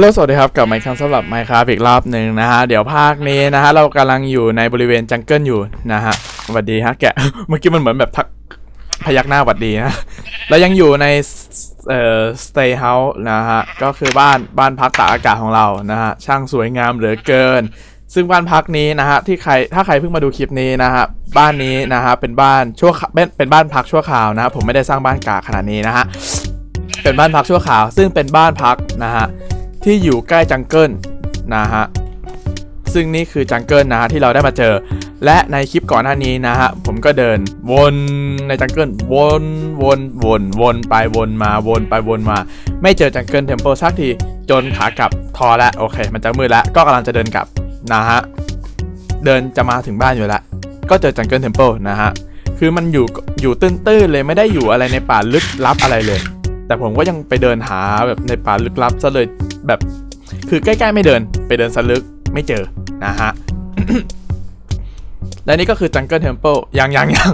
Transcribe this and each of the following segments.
ลโหลสวัสดีครับกลับมาอีกครั้งสำหรับ Minecraft อีกรอบหนึ่งนะฮะ เดี๋ยวภาคนี้นะฮะ เรากำลังอยู่ในบริเวณจังเกิลอยู่นะฮะสวัสดีฮะแกะ เมื่อกี้มันเหมือนแบบทักพยักหน้าหวัดดีนะเรายังอยู่ในเอ่อ stay house นะฮะ ก็คือบ้านบ้านพักตากอากาศของเรานะฮะ ช่างสวยงามเหลือเกิน ซึ่งบ้านพักนี้นะฮะ ที่ใครถ้าใครเพิ่งมาดูคลิปนี้นะฮะบ้านนี้นะฮะเป็นบ้านชั่วเป็นเป็นบ้านพักชั่วคราวนะฮะผมไม่ได้สร้างบ้านกาขนาดนี้นะฮะเป็นบ้านพักชั่วคราว ซึ่งเป็นบ้านพักนะฮะ ที่อยู่ใกล้จังเกิลนะฮะซึ่งนี่คือจังเกิลนะฮะที่เราได้มาเจอ และในคลิปก่อนหน้านี้นะฮะผมก็เดินวนในจังเกิลวนวนวนวนไปวนมาวนไปวนมา ไม่เจอจังเกิลเทมเพิลสักทีจนขากลับทอแล้วโอเค มันจะมืดแล้วก็กำลังจะเดินกลับนะฮะเดินจะมาถึงบ้านอยู่แล้วก็เจอจังเกิลเทมเพิลนะฮะคือมันอยู่อยู่ตื้นๆเลยไม่ได้อยู่อะไรในป่าลึกลับอะไรเลย แต่ผมก็ยังไปเดินหาแบบในป่าลึกลับซะเลย แบบคือใกล้ ๆ ไม่เดินไปเดินสลึกไม่เจอนะฮะและนี่ก็คือจังเกิลเทมเพิลยังยังยัง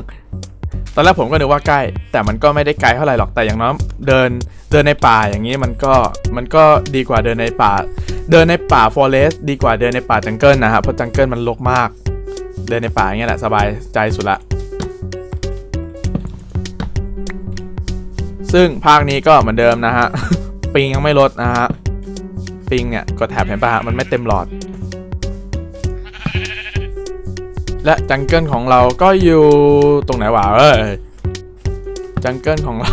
ตอนแรกผมก็นึกว่าใกล้ แต่มันก็ไม่ได้ไกลเท่าไหร่หรอกแต่อย่างน้อยเดินเดินในป่าอย่างนี้มันก็มันก็ดีกว่าเดินในป่า เดินในป่าฟอเรสต์ดีกว่าเดินในป่าจังเกิลนะฮะเพราะจังเกิลมันรกมาก เดินในป่าอย่างเงี้ยแหละสบายใจสุดละ ซึ่งภาคนี้ก็เหมือนเดิมนะฮะ ปิงยังไม่ลดนะฮะ ปิงเนี่ยกดแถบเห็นปะฮะมันไม่เต็มหลอด และจังเกิลของเราก็อยู่ตรงไหนวะเอ้ยจังเกิลของเรา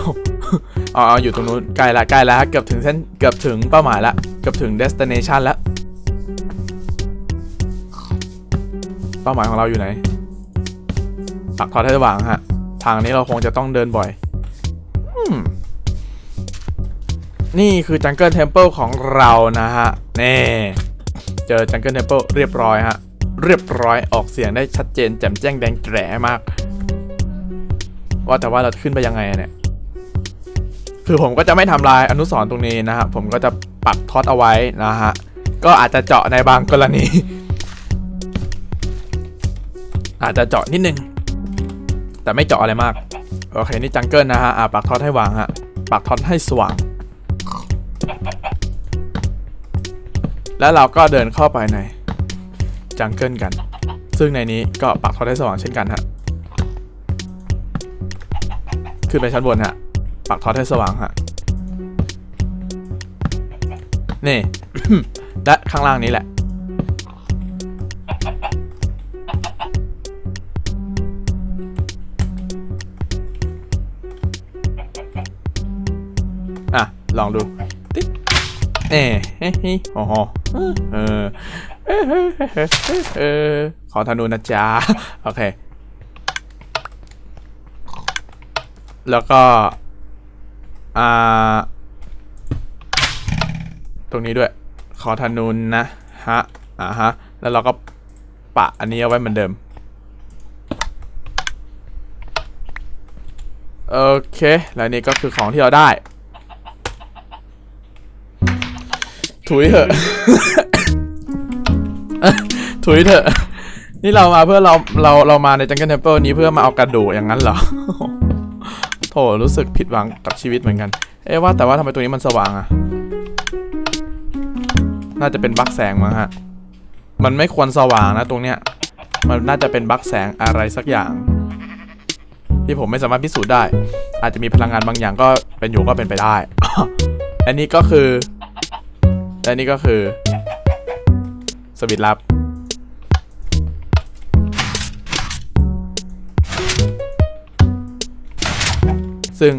อ๋ออยู่ตรงนู้นใกล้ละใกล้ละเกือบถึงเส้นเกือบถึงเป้าหมายละเกือบถึง destination แล้วเป้าหมายของเราอยู่ไหนปักทอดให้สว่างฮะ ทางนี้เราคงจะต้องเดินบ่อย นี่คือจังเกิลเทมเพิลของเรานะฮะเน่เจอจังเกิลเทมเพิลเรียบร้อยฮะ เรียบร้อยออกเสียงได้ชัดเจนแจ่มแจ้งแดงแจ๋มาก ว่าแต่ว่าเราขึ้นไปยังไงเนี่ย คือผมก็จะไม่ทำลายอนุสร์ตรงนี้นะฮะ ผมก็จะปักท็อตเอาไว้นะฮะ ก็อาจจะเจาะในบางกรณี อาจจะเจาะนิดนึง แต่ไม่เจาะอะไรมาก โอเค นี่จังเกิลนะฮะอะปักท็อตให้วางฮะ ปักท็อตให้สว่าง แล้วเราก็เดินเข้าไปในจังเกิลกัน ซึ่งในนี้ก็ปักทอตให้สว่างเช่นกันฮะ ขึ้นไปชั้นบนฮะ ปักทอตให้สว่างฮะ นี่ และข้างล่างนี้แหละ อะ ลองดู เอ๊ะเฮ้ยโอ้โหเออเออขอธนูนะจ๊ะโอเค แล้วก็ อ่า ตรงนี้ด้วย ขอธนูนะฮะอ่าฮะ แล้วเราก็ปะอันนี้เอาไว้เหมือนเดิม โอเค แล้วนี่ก็คือของที่เราได้ ถุยเถอะ ถุยเถอะ นี่เรามาเพื่อเราเราเรามาในจังเกิลเทมเพิลนี้เพื่อมาเอากระดูกอย่างนั้นเหรอโถรู้สึกผิดหวังกับชีวิตเหมือนกัน เอ๊ะว่าแต่ว่าทำไมตรงนี้มันสว่างอะน่าจะเป็นบั๊กแสงมั้งฮะ มันไม่ควรสว่างนะตรงเนี้ย มันน่าจะเป็นบั๊กแสงอะไรสักอย่าง ที่ผมไม่สามารถพิสูจน์ได้ อาจจะมีพลังงานบางอย่างก็เป็นอยู่ก็เป็นไปได้ อันนี้ก็คือ และนี่ก็คือ สวิตช์ลับ ซึ่ง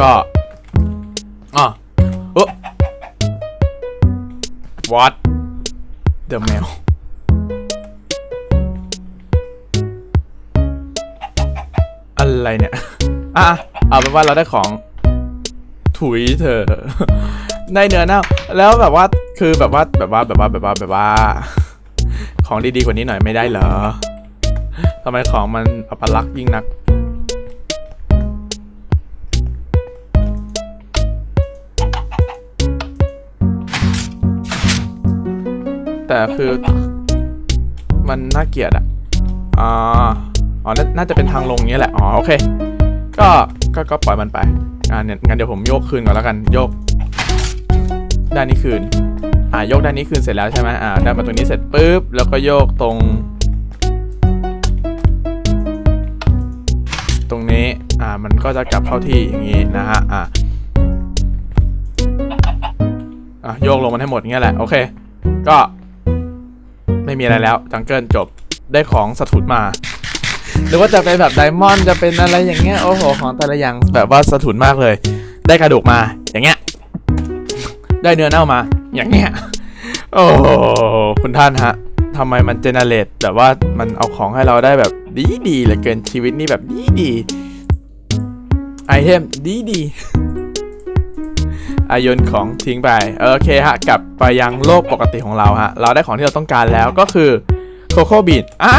ก็อ๋อโอ้ what the mail อะไรเนี่ย อะ เอาเป็นว่าเราได้ของถุยเธอะได้เนื้อเน่าแล้วแบบว่าคือแบบว่าแบบว่าแบบว่าแบบว่าแบบว่า ของดีๆกว่านี้หน่อยไม่ได้เหรอทำไมของมันอัปลักษณ์ยิ่งนัก แต่คือมันน่าเกลียดอะอ๋ออ๋อน,น่าจะเป็นทางลงเงี้ยแหละ อ๋อ โอเค ก็ ก็ ก็ปล่อยมันไปอ่าเนี่ยงั้นเดี๋ยวผมโยกคืนก่อนแล้วกัน โยก ด้านนี้คืน อ่าโยกด้านนี้คืนเสร็จแล้วใช่ไหมอ่าได้มาตรงนี้เสร็จปุ๊บ แล้วก็โยกตรง ตรงนี้ อ่า มันก็จะกลับเข้าที่อย่างนี้นะฮะ อ่าอะโยกลงมันให้หมดอย่างเงี้ยแหละ โอเค ก็ ไม่มีอะไรแล้วจังเกิลจบได้ของสถุนมา หรือว่าจะเป็นแบบไดมอนด์จะเป็นอะไรอย่างเงี้ย โอ้โห ของแต่ละอย่างแบบว่าสถุนมากเลย ได้กระดูกมาอย่างเงี้ย ได้เนื้อเน่ามา อย่างเงี้ยโอ้คุณท่านฮะทำไมมันเจเนเรตแบบว่ามันเอาของให้เราได้แบบดีดีเหลือเกินชีวิตนี่แบบดีดีไอเทมดีดีอายนของทิ้งไปโอเคฮะกลับไปยังโลกปกติของเราฮะเราได้ของที่เราต้องการแล้วก็คือโคโค่บีดอ่า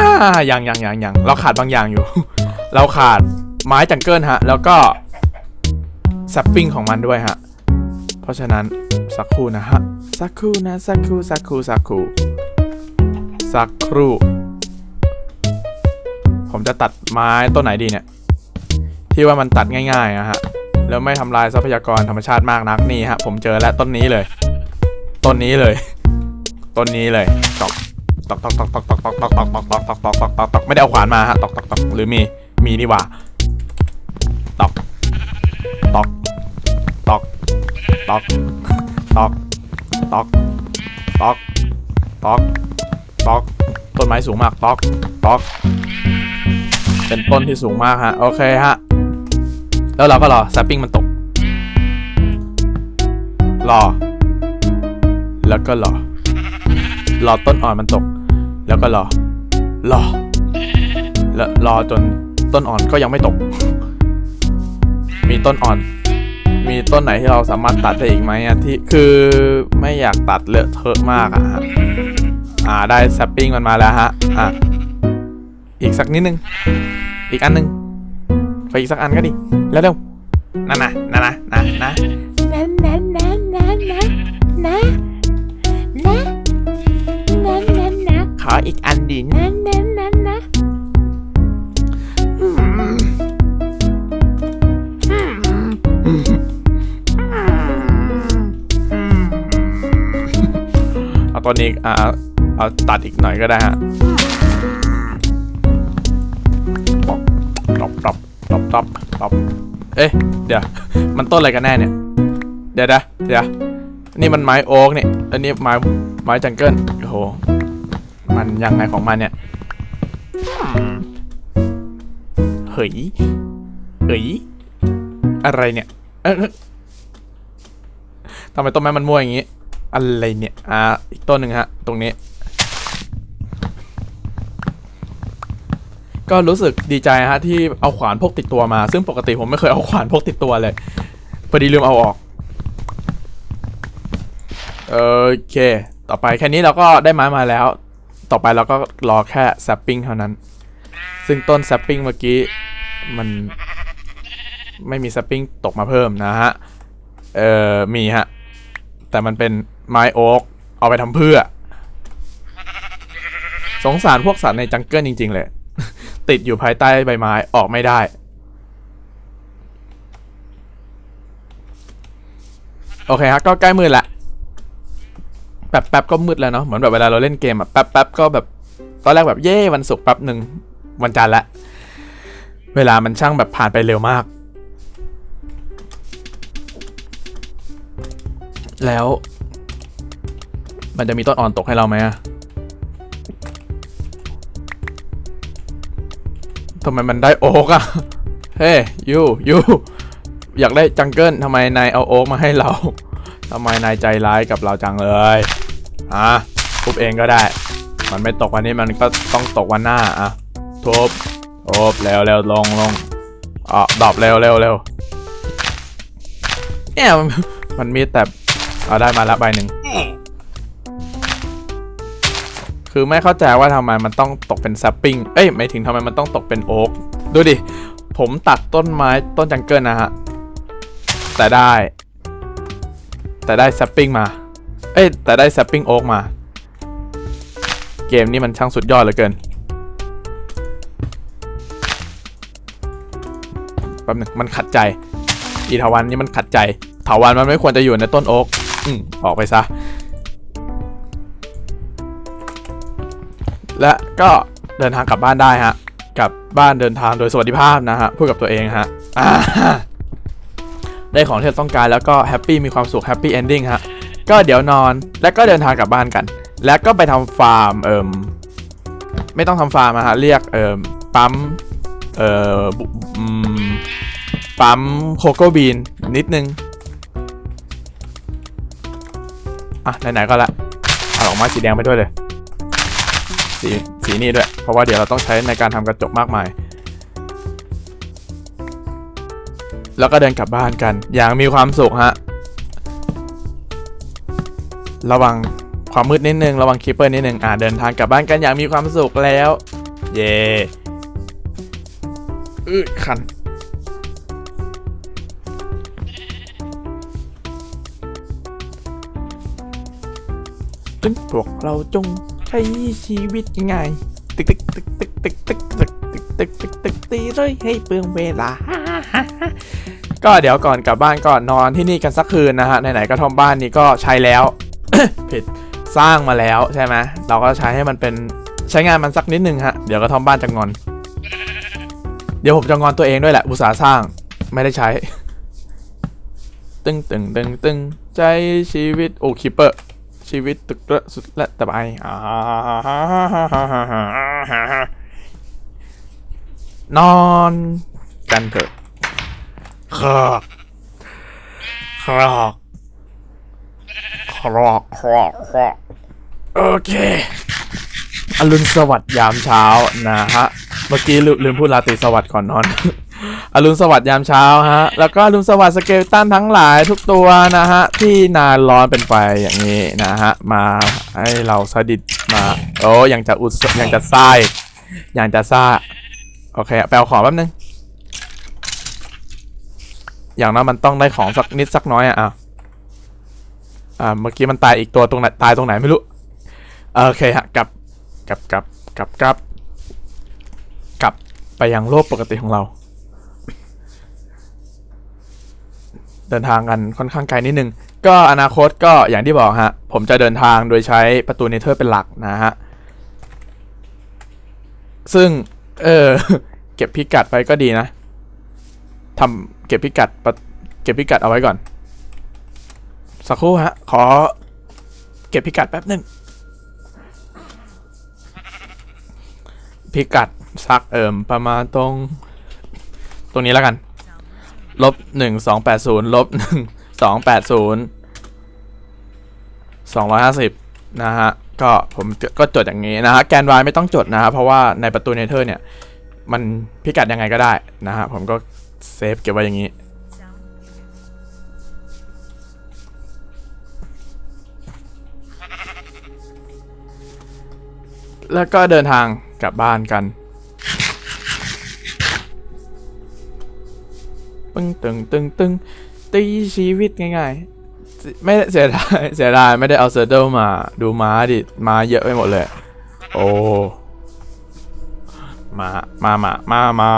ยังยังยังยังเราขาดบางอย่างอยู่ เราขาดไม้จังเกิลฮะ แล้วก็ซัปปิ้งของมันด้วยฮะ เพราะฉะนั้นสักครู่นะฮะ สักครู่นะสักครู่สักครู่สักครู่สักครู่ ผมจะตัดไม้ต้นไหนดีเนี่ย ที่ว่ามันตัดง่ายๆอะฮะ แล้วไม่ทำลายทรัพยากรธรรมชาติมากนักนี่ฮะ ผมเจอแล้วต้นนี้เลย ต้นนี้เลย ต้นนี้เลยตอกตอกตอกตอกตอกตอกตอกตอกตอกตอกตอกตอกตอกตอกตอกตอกไม่ได้เอาขวานมาฮะตอกตอกตอกหรือมีมีนี่หว่าตอกตอกตอก ตอกตอกตอกตอกตอกตอกต้นไม้สูงมากตอกตอกเป็นต้นที่สูงมากฮะ โอเคฮะ แล้วเราก็รอแซปปิ้งมันตก รอ แล้วก็รอ รอต้นอ่อนมันตก แล้วก็รอ รอ แล้วรอจนต้นอ่อนก็ยังไม่ตก มีต้นอ่อน มีต้นไหนที่เราสามารถตัดได้อีกไหมอะที่คือไม่อยากตัดเลอะเทอะมากอะอ่าได้สปริงมันมาแล้วฮะอะอีกสักนิดนึง อีกอันนึงไปอีกสักอันก็ดีแล้วเร็วนั่นนะนั่นนะนะนะนั่นน่นนั่นนั่นนะนะนะนั่นน่ะขออีกอันดีนั่น ตัวนี้อ่าเอาตัดอีกหน่อยก็ได้ฮะตบตบตบตบตบเอ๊ะ เดี๋ยว มันต้นอะไรกันแน่เนี่ย เดี๋ยวนะเดี๋ยว นี่มันไม้โอ๊กเนี่ย อันนี้ไม้ไม้จังเกิลโอ้โห มันยังไงของมันเนี่ย เฮ้ย เฮ้ย อะไรเนี่ย เอะทำไมต้นไม้มันมั่วอย่างงี้ อะไรเนี่ย อ่า อีกต้นหนึ่งฮะ ตรงนี้ ก็รู้สึกดีใจฮะที่เอาขวานพกติดตัวมา ซึ่งปกติผมไม่เคยเอาขวานพกติดตัวเลย พอดีลืมเอาออกโอเค ต่อไปแค่นี้เราก็ได้ไม้มาแล้ว ต่อไปเราก็รอแค่แซปปิ้งเท่านั้น ซึ่งต้นแซปปิ้งเมื่อกี้มันไม่มีแซปปิ้งตกมาเพิ่มนะฮะ เอ่อ มีฮะ แต่มันเป็น ไม้โอ๊กเอาไปทำเพื่อ สงสารพวกสัตว์ในจังเกิลจริง ๆ เลย ติดอยู่ภายใต้ใบไม้ออกไม่ได้ โอเคฮะก็ใกล้มืดละแป๊บแป๊บก็มืดแล้วเนาะเหมือนแบบเวลาเราเล่นเกมอะแป๊บแป๊บก็แบบตอนแรกแบบเย่วันศุกร์แป๊บหนึ่งวันจันทร์ละ เวลามันช่างแบบผ่านไปเร็วมาก แล้ว มันจะมีต้นอ่อนตกให้เราไหมอะทำไมมันได้โอ๊กอะเฮ้ยยูยูอยากได้จังเกิลทำไมนายเอาโอ๊กมาให้เราทำไมนายใจร้ายกับเราจังเลยอะทุบเองก็ได้ มันไม่ตกวันนี้มันก็ต้องตกวันหน้าอะทุบทุบเร็วเร็วลงลงอะดรอปเร็วเร็วเร็วเนี่ยมันมีแต่เอาได้มาละใบหนึ่ง คือไม่เข้าใจว่าทำไมมันต้องตกเป็นแซปปิ้ง เอ้ยไม่ถึงทำไมมันต้องตกเป็นโอ๊ก ดูดิ ผมตัดต้นไม้ต้นจังเกิลนะฮะ แต่ได้ แต่ได้แซปปิ้งมา เอ้ย แต่ได้แซปปิ้งโอ๊กมา เกมนี้มันช่างสุดยอดเหลือเกิน แป๊บหนึงมันขัดใจ อีทาวันนี่มันขัดใจถาวันมันไม่ควรจะอยู่ในต้นโอ๊ก อืมออกไปซะ และก็เดินทางกลับบ้านได้ฮะกลับบ้านเดินทางโดยสวัสดิภาพนะฮะพูดกับตัวเองฮะได้ของที่ต้องการแล้วก็แฮปปี้มีความสุขแฮปปี้เอนดิ้งฮะก็เดี๋ยวนอนแล้วก็เดินทางกลับบ้านกัน แล้วก็ไปทำฟาร์มเอิมไม่ต้องทำฟาร์มอะฮะเรียกเอิมปั๊มเอ่อมปั๊มโคโก้บีนนิดนึงอะไหนๆก็ละเอาออกไม้สีแดงไปด้วยเลย สีสีนี้ด้วย เพราะว่าเดี๋ยวเราต้องใช้ในการทำกระจกมากมาย แล้วก็เดินกลับบ้านกัน อย่างมีความสุขฮะ ระวังความมืดนิดนึง ระวังคีเปอร์นิดนึง อ่าเดินทางกลับบ้านกันอย่างมีความสุขแล้ว เย่อือคันจนพวกเราจง ช้ชีวิตง่ายๆตึกตึกตึกตึกตึกตึกตึกตึกตึกตึกตึกตีเลยให้เปลืองเวลาก็เดี๋ยวก่อนกลับบ้านก็นอนที่นี่กันสักคืนนะฮะไหนๆกระท่อมบ้านนี้ก็ใช้แล้วผิดสร้างมาแล้วใช่ไหมเราก็ใช้ให้มันเป็นใช้งานมันสักนิดนึงฮะเดี๋ยวกระท่อมบ้านจะงอน เดี๋ยวผมจะงอนตัวเองด้วยแหละอุตสาห์สร้างไม่ได้ใช้ ตึงตึงตึงตึงใจชีวิตโอ้คิปเปอร์ ชีวิตตึกระสุดและตะไบอ่านอนกันเถอะครอกครอกครอกครอกครอกโอเค อรุณสวัสดิ์ยามเช้านะฮะ เมื่อกี้ลืมลืมพูดราตรีสวัสดิ์ก่อนนอน อรุณสวัสดิ์ยามเช้าฮะ แล้วก็อรุณสวัสดิ์สเกลตันทั้งหลายทุกตัวนะฮะ ที่นานร้อนเป็นไฟอย่างนี้นะฮะ มาให้เราสดิดมาโอ้ยังจะอุดยังจะทรายยังจะซ่า โอเคแปลของแป๊บนึง อย่างนั้นมันต้องได้ของสักนิดสักน้อยอะอะอ่าเมื่อกี้มันตายอีกตัวตรงไหนตายตรงไหนไม่รู้ โอเคฮะกลับกลับกลับกลับกลับกลับไปยังโลกปกติของเรา เดินทางกันค่อนข้างไกลนิดนึง ก็อนาคตก็อย่างที่บอกฮะ ผมจะเดินทางโดยใช้ประตูเนเธอร์เป็นหลักนะฮะ ซึ่ง เออ เก็บพิกัดไปก็ดีนะทำเก็บพิกัดเก็บพิกัดเอาไว้ก่อน สักครู่ฮะ ขอ เก็บพิกัดแป๊บหนึ่งพิกัดสักเอิมประมาณตรง ตรงนี้แล้วกัน ลบหนึ่งสองแปดศูนย์ลบหนึ่งสองแปดศูนย์สองร้อยห้าสิบนะฮะ ก็ผมก็จดอย่างนี้นะฮะ แกน y ไม่ต้องจดนะฮะ เพราะว่าในประตูเนเธอร์เนี่ย มันพิกัดยังไงก็ได้นะฮะ ผมก็เซฟเก็บไว้อย่างนี้แล้วก็เดินทางกลับบ้านกัน ปึ้งตึงตึงตึงตีชีวิตง่ายๆ ไม่เสียดายเสียดายไม่ได้เอาเซอร์เดิลมาดูม้าดิม้าเยอะไปหมดเลย โอ้มามามามามา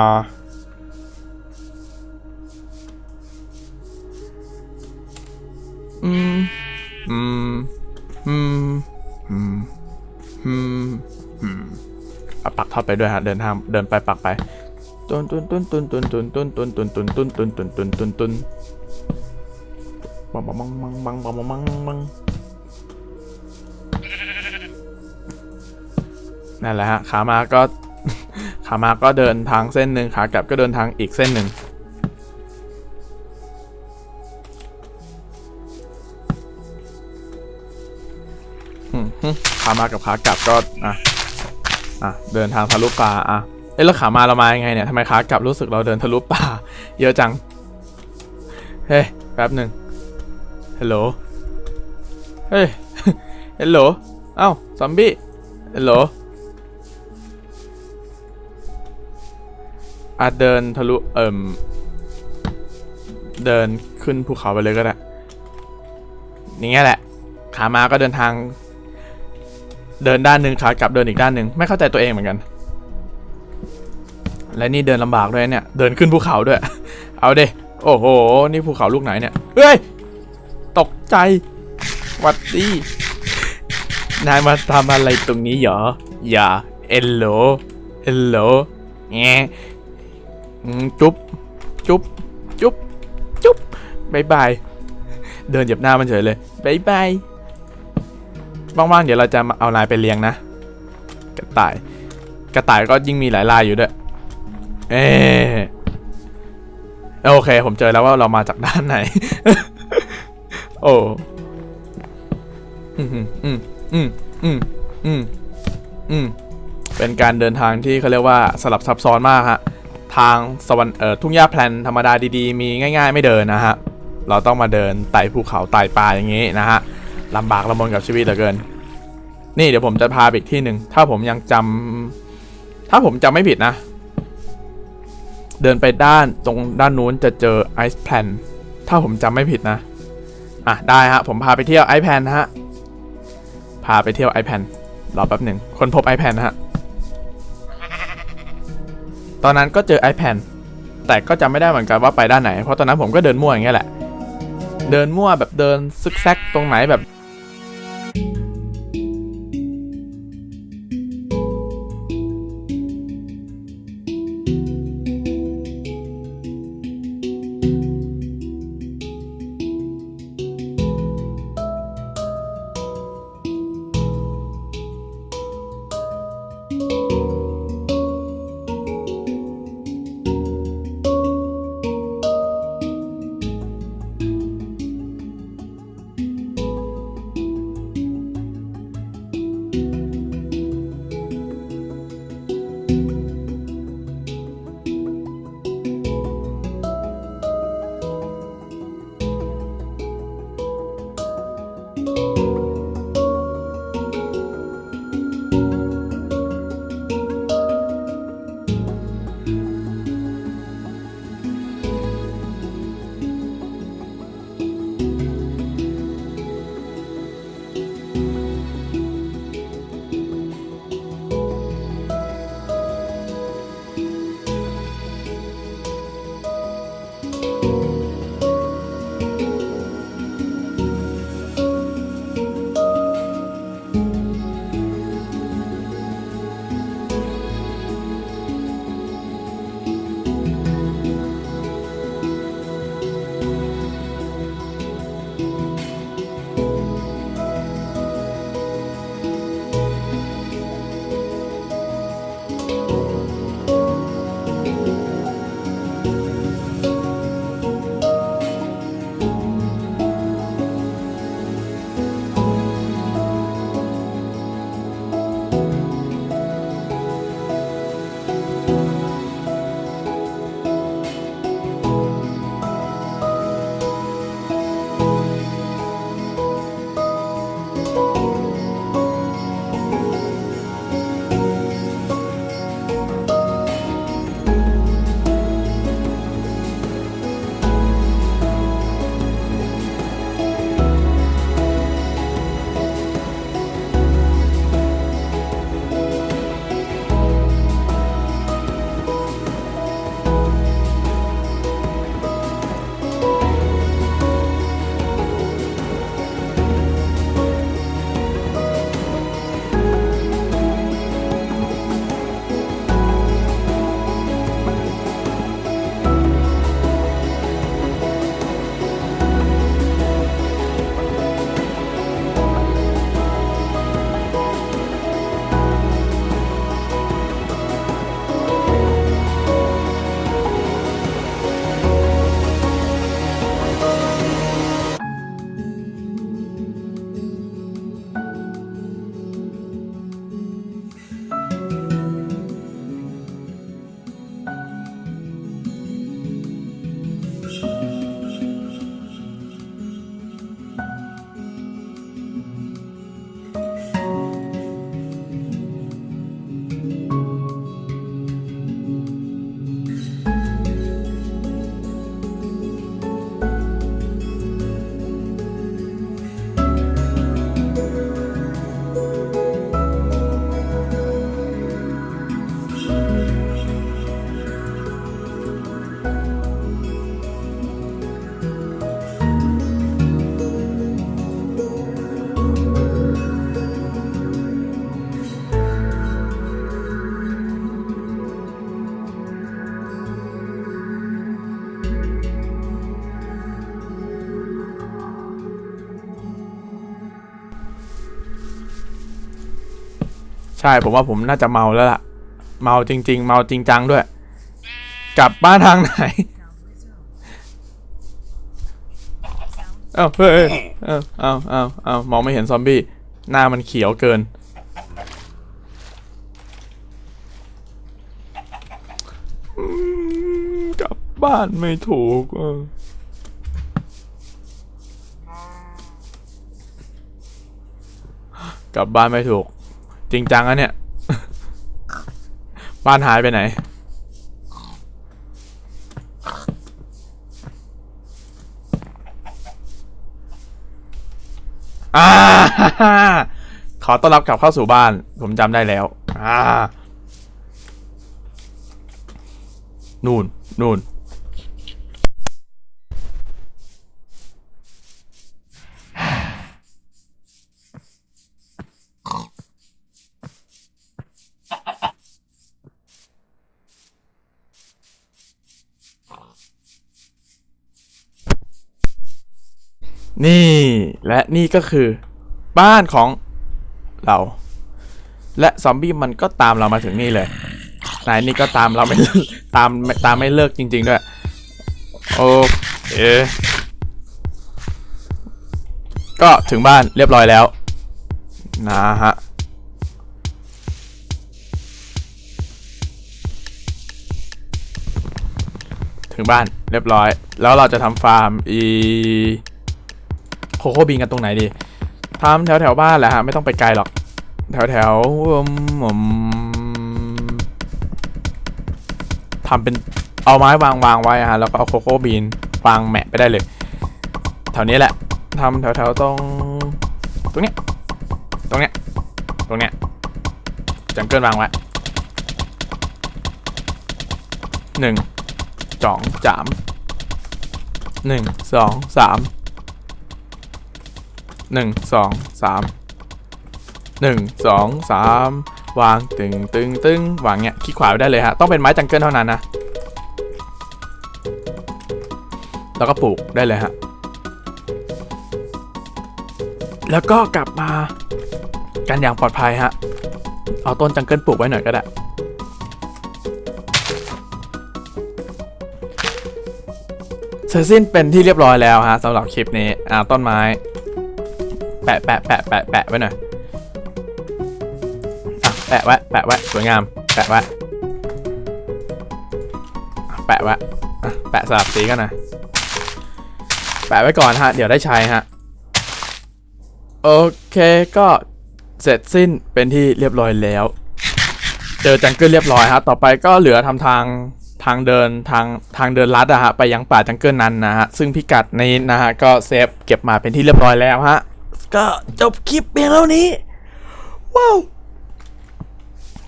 อืมอืมอืมอืมอืมอืมเอาปักทอดไปด้วยฮะเดินทางเดินไปปักไป ตุนตุนตุนตุนตุนตุนตุนตุนตุนตุนตุนตุนตุนตุนตุนตุนบังบังบังบังบังบังบังบังนั่นแหละฮะขามาก็ขามาก็เดินทางเส้นหนึ่งขากลับก็เดินทางอีกเส้นหนึ่งขามากับขากลับก็อะอะเดินทางทะลุป่าอะ เอ้ยแล้วขามาเรามายังไงเนี่ยทำไมขากลับรู้สึกเราเดินทะลุป่า เยอะจัง เฮ้ยแป๊บหนึ่งฮัลโหล เฮ้ยฮัลโหล เอ้าซอมบี้ฮัลโหลอาจเดินทะลุเอิ่มเดินขึ้นภูเขาไปเลยก็ได้นี่ไงแหละ ขามาก็เดินทาง เดินด้านหนึ่งขากลับเดินอีกด้านหนึ่งไม่เข้าใจตัวเองเหมือนกัน และนี่เดินลำบากด้วยเนี่ย เดินขึ้นภูเขาด้วย เอาเด้โอ้โห นี่ภูเขาลูกไหนเนี่ย เฮ้ย ตกใจ วัดดีนายมาทำอะไรตรงนี้เหรอ อย่า เอลโล เอลโลแงจุ๊บ จุ๊บ จุ๊บ จุ๊บบายบาย เดินเหยียบหน้ามันเฉยเลยบายบายว่างๆ เดี๋ยวเราจะมาเอาลายไปเลี้ยงนะ กระต่าย กระต่ายก็ยิ่งมีหลายลายอยู่ด้วย เออโอเค ผมเจอแล้วว่าเรามาจากด้านไหน โอ้ อืมอืมอืมอืมอืมอืมเป็นการเดินทางที่เขาเรียกว่าสลับซับซ้อนมากฮะ ทางสวรรค์เอ่อทุ่งหญ้าแพลนธรรมดาดีๆ มีง่าย ๆ ไม่เดินนะฮะ เราต้องมาเดินไต่ภูเขาไต่ป่าอย่างนี้นะฮะลำบากลำบนกับชีวิตเหลือเกิน นี่เดี๋ยวผมจะพาไปอีกที่หนึ่ง ถ้าผมยังจำถ้าผมจำไม่ผิดนะ เดินไปด้านตรงด้านนู้นจะเจอไอซ์แพลนถ้าผมจำไม่ผิดนะ อะ ได้ฮะ ผมพาไปเที่ยวไอแพนฮะ พาไปเที่ยวไอแพนรอแป๊บหนึ่ง คนพบไอแพนฮะ ตอนนั้นก็เจอ iPad แต่ก็จำไม่ได้เหมือนกันว่าไปด้านไหน เพราะตอนนั้นผมก็เดินมั่วอย่างเงี้ยแหละ เดินมั่วแบบเดินซึกแซกตรงไหนแบบ ช่ผมว่าผมน่าจะเมาแล้วล่ะ เมาจริง ๆ เมาจริงจังด้วย กลับบ้านทางไหนเอ้าเฮ้ยเอ้ยเอ้าเอ้าเอ้าเอ้ามองไม่เห็นซอมบี้ หน้ามันเขียวเกินอืมกลับบ้านไม่ถูกเออกลับบ้านไม่ถูก จริงจังอะเนี่ย บ้านหายไปไหน อ่า ขอต้อนรับกลับเข้าสู่บ้าน ผมจำได้แล้ว อ่า นู่น นู่น นี่และนี่ก็คือ บ้านของเรา และซอมบี้มันก็ตามเรามาถึงนี่เลยนายนี่ก็ตามเราไม่ตามตามไม่เลิกจริง ๆ ด้วย โอเคก็ถึงบ้านเรียบร้อยแล้ว นะฮะถึงบ้านเรียบร้อย แล้วเราจะทำฟาร์มอี โคโคบินกันตรงไหนดีทำแถวแถวบ้านแหละฮะไม่ต้องไปไกลหรอก แถวแถวๆอืมทำเป็นเอาไม้วางวางไว้ฮะแล้วก็เอาโคโค่บีนวางแมะไปได้เลยแถวนี้แหละทำแถวแถวๆตรงตรงเนี้ยตรงเนี้ยตรงเนี้ยจังเกิลวางไว้หนึ่งสองสามหนึ่งสองสาม หนึ่งสองสามหนึ่งสองสามวางตึงตึงตึงวางเงี้ยคลิกขวาไปได้เลยฮะ ต้องเป็นไม้จังเกิลเท่านั้นนะ แล้วก็ปลูกได้เลยฮะ แล้วก็กลับมากันอย่างปลอดภัยฮะ เอาต้นจังเกิลปลูกไว้หน่อยก็ได้เสร็จสิ้นเป็นที่เรียบร้อยแล้วฮะสำหรับคลิปนี้อ่าต้นไม้ แปะแปะแปะแปะแปะไว้หน่อยอะแปะไว้แปะไว้สวยงาม แปะไว้แปะไว้แปะสลับสีกันน่อยแปะไว้ก่อนฮะ เดี๋ยวได้ใช้ฮะ โอเคก็เสร็จสิ้นเป็นที่เรียบร้อยแล้ว เจอจังเกิลเรียบร้อยฮะ ต่อไปก็เหลือทำทางทางเดินทางทางเดินลัดอะฮะไปยังป่าจังเกิลนั้นนะฮะ ซึ่งพิกัดนี้นะฮะก็เซฟเก็บมาเป็นที่เรียบร้อยแล้วฮะ ก็จบคลิปเพียงเท่านี้ ว้าว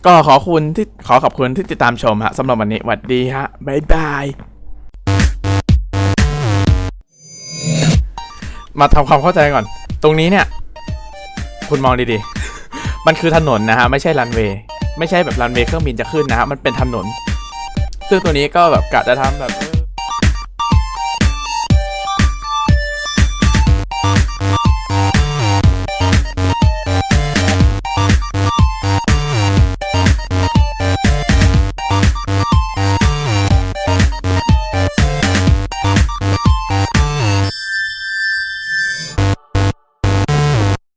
ก็ขอคุณที่ขอขอบคุณที่ติดตามชมฮะสำหรับวันนี้หวัดดีฮะ บ๊ายบาย มาทำความเข้าใจก่อน ตรงนี้เนี่ย คุณมองดีๆ มันคือถนนนะฮะ ไม่ใช่รันเวย์ ไม่ใช่แบบรันเวย์เครื่องบินจะขึ้นนะฮะ มันเป็นถนน ซึ่งตัวนี้ก็แบบกะจะทำแบบ